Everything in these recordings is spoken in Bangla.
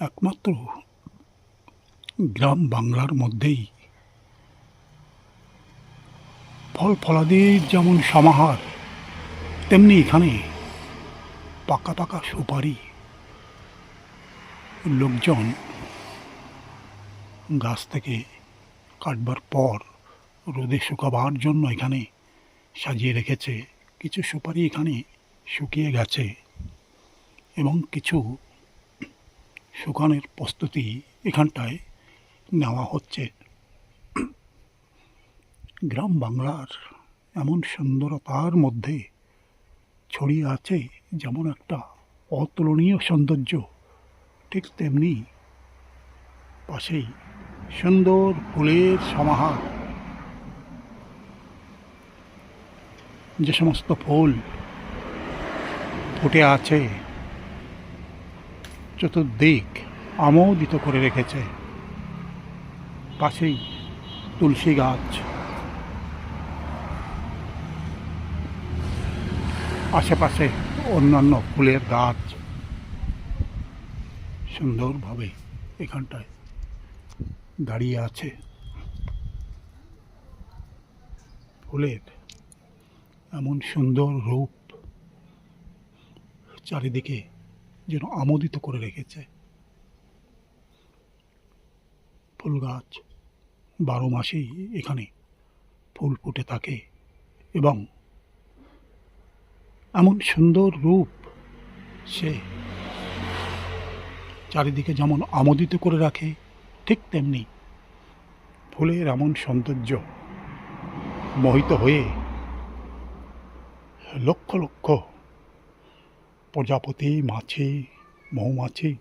একমাত্র গ্রাম বাংলার মধ্যেই। ফল ফলাদির যেমন সমাহার, তেমনি এখানে পাকা পাকা সুপারি, লোকজন গাছ থেকে কাটবার পর রোদে শুকাবার জন্য এখানে সাজিয়ে রেখেছে। কিছু সুপারি এখানে শুকিয়ে গেছে এবং কিছু শুকানোর প্রস্তুতি এখানটায় নেওয়া হচ্ছে। গ্রাম বাংলার এমন সুন্দরতার মধ্যে ছড়িয়ে আছে যেমন একটা অতুলনীয় সৌন্দর্য, ঠিক তেমনি পাশেই সুন্দর ফুলের সমাহার। যে সমস্ত ফুল ফুটে আছে চতুর্দিক আমোদিত করে রেখেছে। পাশেই তুলসী গাছ। আশেপাশে অন্যান্য ফুলের গাছ। সুন্দরভাবে এখানটায় দাঁড়িয়ে আছে। ফুলের এমন সুন্দর রূপ চারিদিকে যেন আমোদিত করে রেখেছে। ফুল গাছ বারো মাসেই এখানে ফুল ফুটে থাকে এবং এমন সুন্দর রূপ সে চারিদিকে যেমন আমোদিত করে রাখে, ঠিক তেমনি ফুলের এমন সৌন্দর্য মোহিত হয়ে লক্ষ লক্ষ প্রজাপতি, মাছি, মৌমাছি,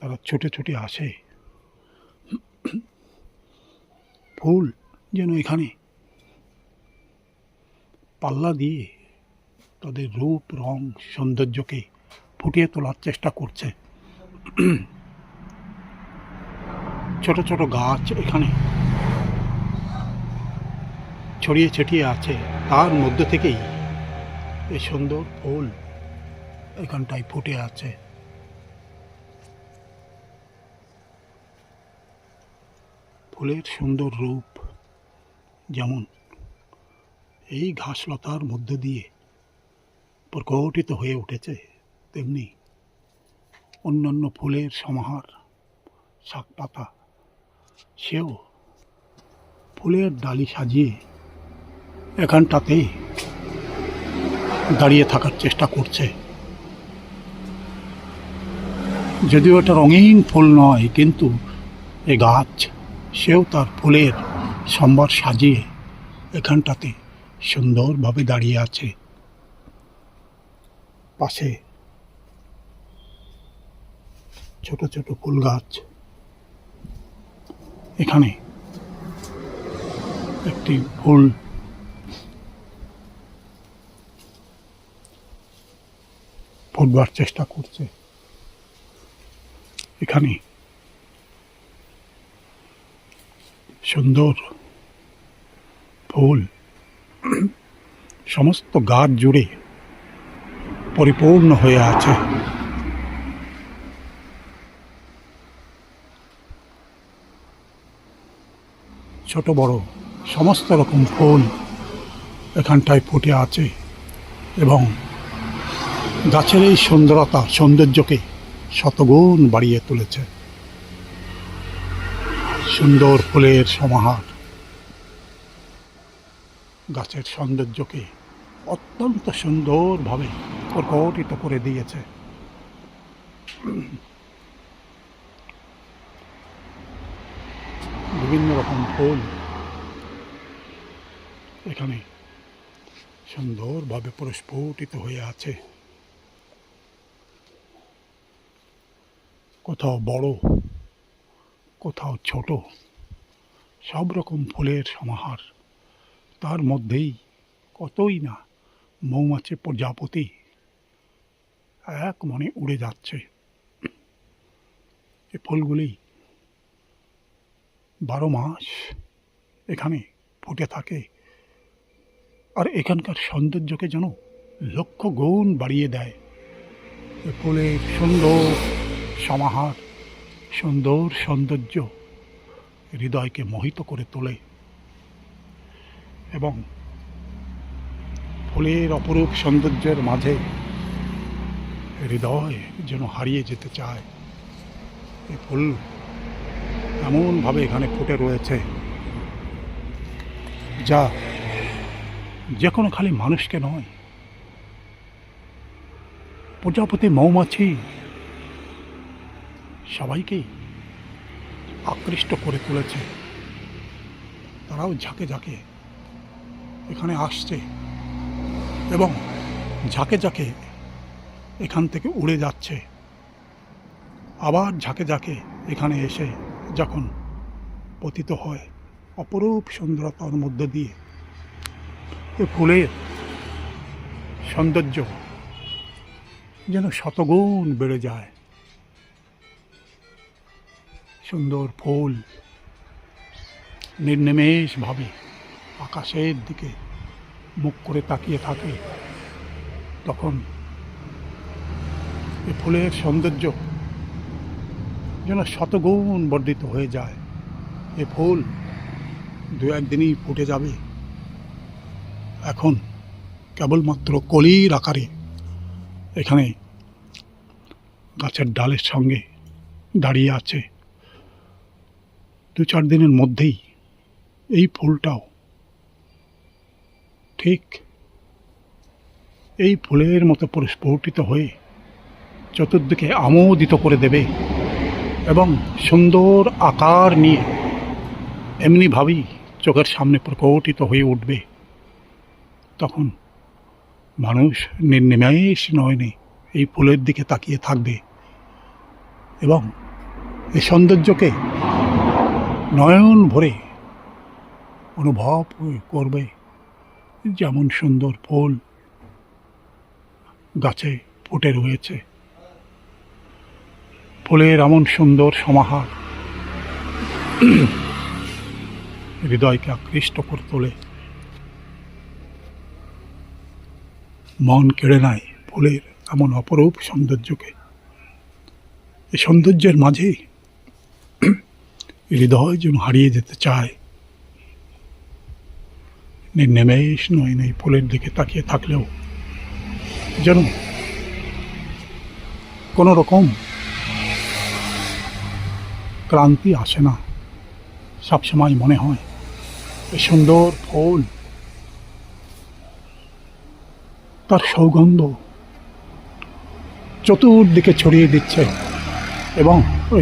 তারা ছুটে ছুটে আসে। ফুল যেন এখানে। পাল্লা দিয়ে তাদের রূপ, রং, সৌন্দর্যকে ফুটিয়ে তোলার চেষ্টা করছে। ছোট ছোট গাছ এখানে ছড়িয়ে ছিটিয়ে আছে। তার মধ্যে থেকেই এই সুন্দর ফুল এখানটায় ফুটে আছে। ফুলের সুন্দর রূপ যেমন এই ঘাসলতার মধ্যে দিয়ে প্রকটিত হয়ে উঠেছে, তেমনি অন্যান্য ফুলের সমাহার শাক পাতা সেও ফুলের ডালি সাজিয়ে এখানটাতে দাঁড়িয়ে থাকার চেষ্টা করছে। যদিও এটা রঙিন ফুল নয়, কিন্তু এ গাছ, সেও তার ফুলের সম্ভার সাজিয়ে এখানটাতে সুন্দরভাবে দাঁড়িয়ে আছে। পাশে ছোট ছোট ফুল গাছ। এখানে একটি ফুল ফুটবার চেষ্টা করছে। এখানে। সুন্দর ফুল। সমস্ত গাছ জুড়ে পরিপূর্ণ হয়ে আছে। ছোট, বড়, সমস্ত রকম ফুল এখানটায় ফুটে আছে এবং গাছের এই সুন্দরতা, সৌন্দর্যকে শতগুণ বাড়িয়ে তুলেছে। সুন্দর ফুলের সমাহার। গাছের সৌন্দর্যকে অত্যন্ত সুন্দরভাবে প্রকটিত করে দিয়েছে। বিভিন্ন রকম ফুল এখানে সুন্দরভাবে প্রস্ফুটিত হয়ে আছে। কোথাও বড়, কোথাও ছোট, সব রকম ফুলের সমাহার। তার মধ্যেই কতই না মৌমাছি প্রজাপতি এক মনে উড়ে যাচ্ছে। এ ফুলগুলি বারো মাস এখানে ফুটে থাকে। আর এখানকার সৌন্দর্যকে যেন লক্ষ গুণ বাড়িয়ে দেয়। ফুলের সুন্দর সমাহার, সুন্দর সৌন্দর্য হৃদয়কে মোহিত করে তোলে এবং ফুলের অপরূপ সৌন্দর্যের মাঝে হৃদয় যেন হারিয়ে যেতে চায়। এই ফুল এমনভাবে এখানে ফুটে রয়েছে যা যে কোনো খালি মানুষকে নয়। প্রজাপতি মৌমাছি সবাইকেই আকৃষ্ট করে তুলেছে। তারাও ঝাঁকে ঝাঁকে এখানে আসছে এবং ঝাঁকে ঝাঁকে এখান থেকে উড়ে যাচ্ছে। আবার ঝাঁকে ঝাঁকে এখানে এসে যখন পতিত হয় অপরূপ সুন্দরতার মধ্য দিয়ে এ ফুলের সৌন্দর্য যেন শতগুণ বেড়ে যায়। সুন্দর ফুল নির্নিমেষভাবে আকাশের দিকে মুখ করে তাকিয়ে থাকে। তখন এ ফুলের সৌন্দর্য যেন শতগুণ বর্ধিত হয়ে যায়। এ ফুল দু একদিনই ফুটে যাবে। এখন কেবলমাত্র কলির আকারে এখানে গাছের ডালের সঙ্গে দাঁড়িয়ে আছে। দু চার দিনের মধ্যেই এই ফুলটাও। ঠিক এই ফুলের মতো পরিস্ফুটিত হয়ে চতুর্দিকে আমোদিত করে দেবে এবং সুন্দর আকার নিয়ে এমনিভাবেই চোখের সামনে প্রকটিত হয়ে উঠবে। তখন মানুষ নির্নিমেষ নয়নে এই ফুলের দিকে তাকিয়ে থাকবে এবং এই সৌন্দর্যকে নয়ন ভরে অনুভব করবে যেমন সুন্দর ফুল গাছে ফুটে রয়েছে। ফুলের এমন সুন্দর সমাহার হৃদয়কে আকৃষ্ট করে তোলে। মন কেড়ে নেয় ফুলের এমন অপরূপ সৌন্দর্যকে। এই সৌন্দর্যের মাঝে হৃদয় যেন হারিয়ে যেতে চায়। নির্নিমেষ নয় নেই ফুলের দিকে তাকিয়ে থাকলেও। যেন কোনো রকম ক্লান্তি আসে না, সবসময় মনে হয় এই সুন্দর ফুল তার সৌগন্ধ চতুর্দিকে ছড়িয়ে দিচ্ছে এবং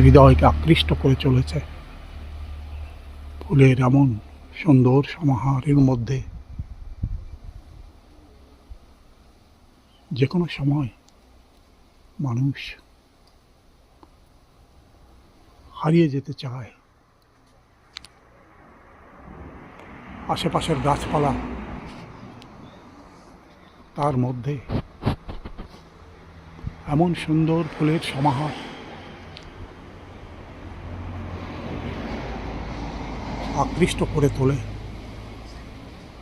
হৃদয়কে আকৃষ্ট করে চলেছে। ফুলের এমন সুন্দর সমাহারের মধ্যে যে কোনো সময় মানুষ হারিয়ে যেতে চায়। আশেপাশের গাছপালা তার মধ্যে এমন সুন্দর ফুলের সমাহার আকৃষ্ট করে তোলে।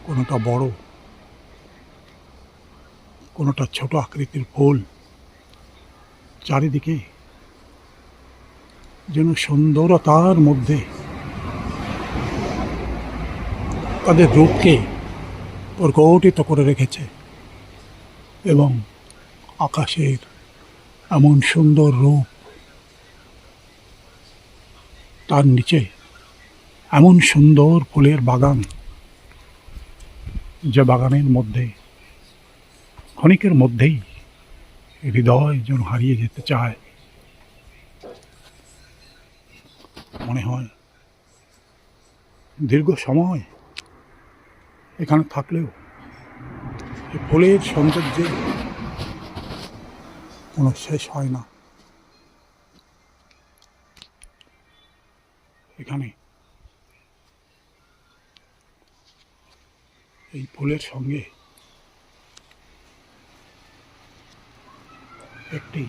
কোনোটা বড়, কোনোটা ছোট আকৃতির ফুল। চারিদিকে যেন সুন্দরতার মধ্যে তাদের রূপকে প্রকটিত করে রেখেছে এবং আকাশের এমন সুন্দর রূপ তার নিচে এমন সুন্দর ফুলের বাগান যে বাগানের মধ্যে, ক্ষণিকের মধ্যেই হৃদয় যেন হারিয়ে যেতে চায়। মনে হয় দীর্ঘ সময় এখানে থাকলেও ফুলের সৌন্দর্যে কোনো শেষ হয় না। এখানে এই ফুলের সঙ্গে একটি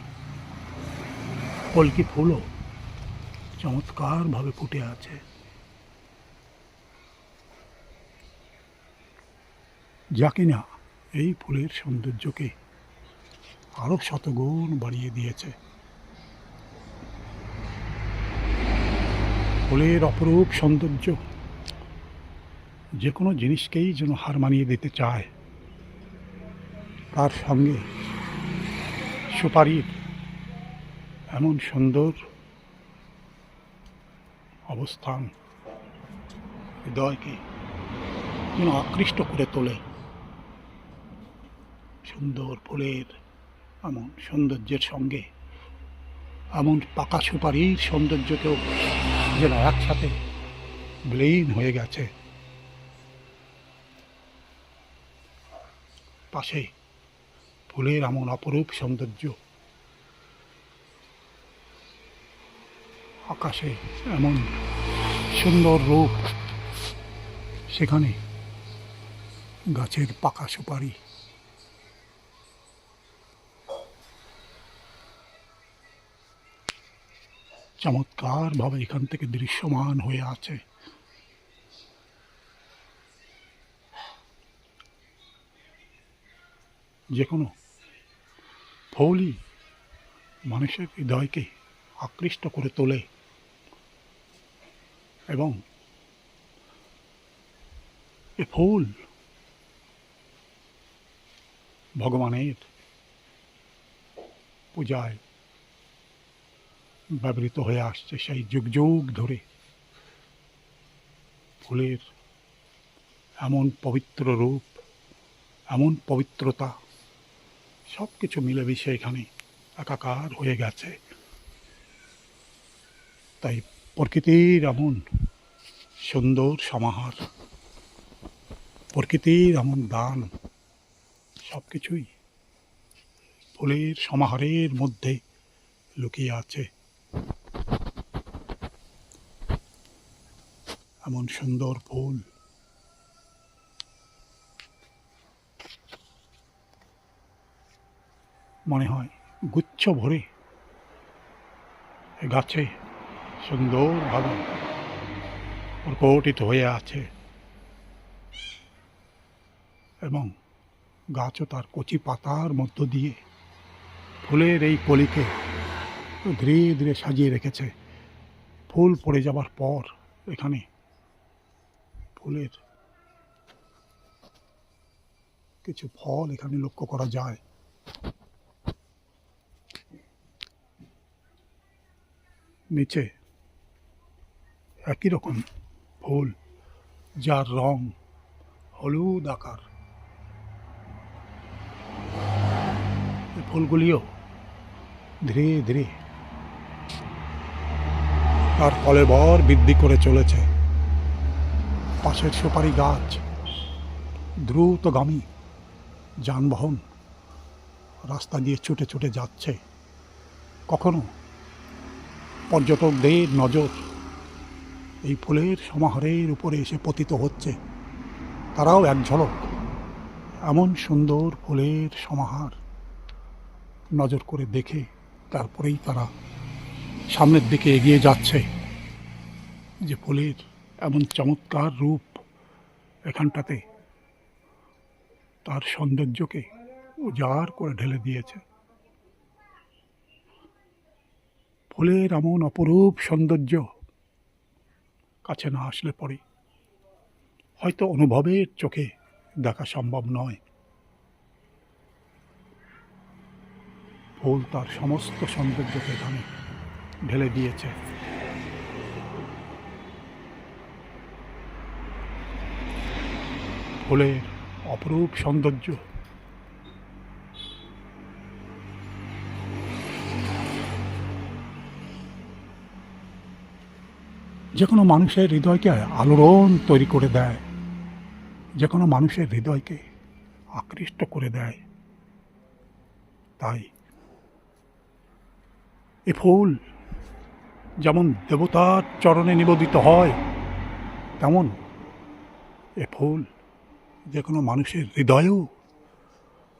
পলকি ফুলও চমৎকারভাবে ফুটে আছে। যা কিনা এই ফুলের সৌন্দর্যকে আরও শতগুণ বাড়িয়ে দিয়েছে। ফুলের অপরূপ সৌন্দর্য যে কোনো জিনিসকেই যেন হার মানিয়ে দিতে চায়, তার সঙ্গে সুপারির এমন সুন্দর অবস্থান হৃদয়কে যেন আকৃষ্ট করে তোলে। সুন্দর ফুলের, এমন সৌন্দর্যের সঙ্গে, এমন পাকা সুপারির সৌন্দর্যকেও যেন একসাথে বিলীন হয়ে গেছে। পাশে ফুলের এমন অপরূপ সৌন্দর্য। আকাশে এমন সুন্দর রূপ। সেখানে গাছের পাকা সুপারি। চমৎকারভাবে এখান থেকে দৃশ্যমান হয়ে আছে। যে কোনো ফৌলি মানুষের হৃদয়কে আকৃষ্ট করে তোলে এবং এ ফুল ভগবানের পূজায় ব্যবহৃত হয়ে আসছে সেই যুগ যুগ ধরে। ফুলের এমন পবিত্র রূপ, এমন পবিত্রতা সব কিছু মিলেমিশে এখানে একাকার হয়ে গেছে। তাই প্রকৃতির এমন সুন্দর সমাহার, প্রকৃতির এমন দান সব কিছুই ফুলের সমাহারের মধ্যে লুকিয়ে আছে। এমন সুন্দর ফুল মনে হয়, গুচ্ছ ভরে। গাছে সুন্দরভাবে প্রকটিত হয়ে আছে। এবং গাছও তার কচি পাতার মধ্য দিয়ে ফুলের এই কলিকে ধীরে ধীরে সাজিয়ে রেখেছে। ফুল পড়ে যাবার পর এখানে ফুলের কিছু ফল এখানে লক্ষ্য করা যায়। নিচে। একই রকম ফুল, যার রং হলুদ আকার। ফুলগুলিও ধীরে ধীরে তার ফলে বর বৃদ্ধি করে চলেছে। পাশের সুপারি গাছ, দ্রুতগামী যানবাহন রাস্তা দিয়ে ছুটে ছুটে যাচ্ছে। কখনো পর্যটকদের নজর। এই ফুলের সমাহারের উপরে এসে পতিত হচ্ছে। তারাও এক ঝলক। এমন সুন্দর ফুলের সমাহার। নজর করে দেখে তারপরেই তারা সামনের দিকে এগিয়ে যাচ্ছে। যে ফুলের এমন চমৎকার রূপ এখানটাতে তার সৌন্দর্যকে উজাড় করে ঢেলে দিয়েছে। ফুলের এমন অপরূপ সৌন্দর্য কাছে না আসলে পরে। হয়তো অনুভবের চোখে দেখা সম্ভব নয়। ফুল তার সমস্ত সৌন্দর্যকে এখানে ঢেলে দিয়েছে। ফুলের অপরূপ সৌন্দর্য যে কোনো মানুষের হৃদয়কে আলোড়ন তৈরি করে দেয় যে কোনো মানুষের হৃদয়কে আকৃষ্ট করে দেয়। তাই এ ফুল যেমন দেবতার চরণে নিবেদিত হয়, তেমন এ ফুল যে কোনো মানুষের হৃদয়েও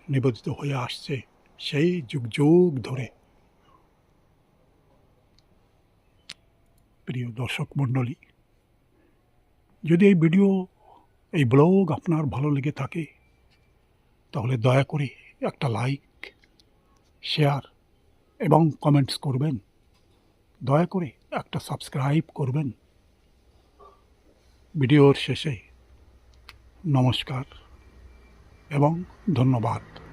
নিবেদিত হয়ে আসছে সেই যুগ যুগ ধরে। প্রিয় দর্শক মণ্ডলী, যদি এই ভিডিও, এই ব্লগ আপনার ভালো লেগে থাকে, তাহলে দয়া করে একটা লাইক, শেয়ার এবং কমেন্টস করবেন। দয়া করে একটা সাবস্ক্রাইব করবেন। ভিডিওর শেষে নমস্কার এবং ধন্যবাদ।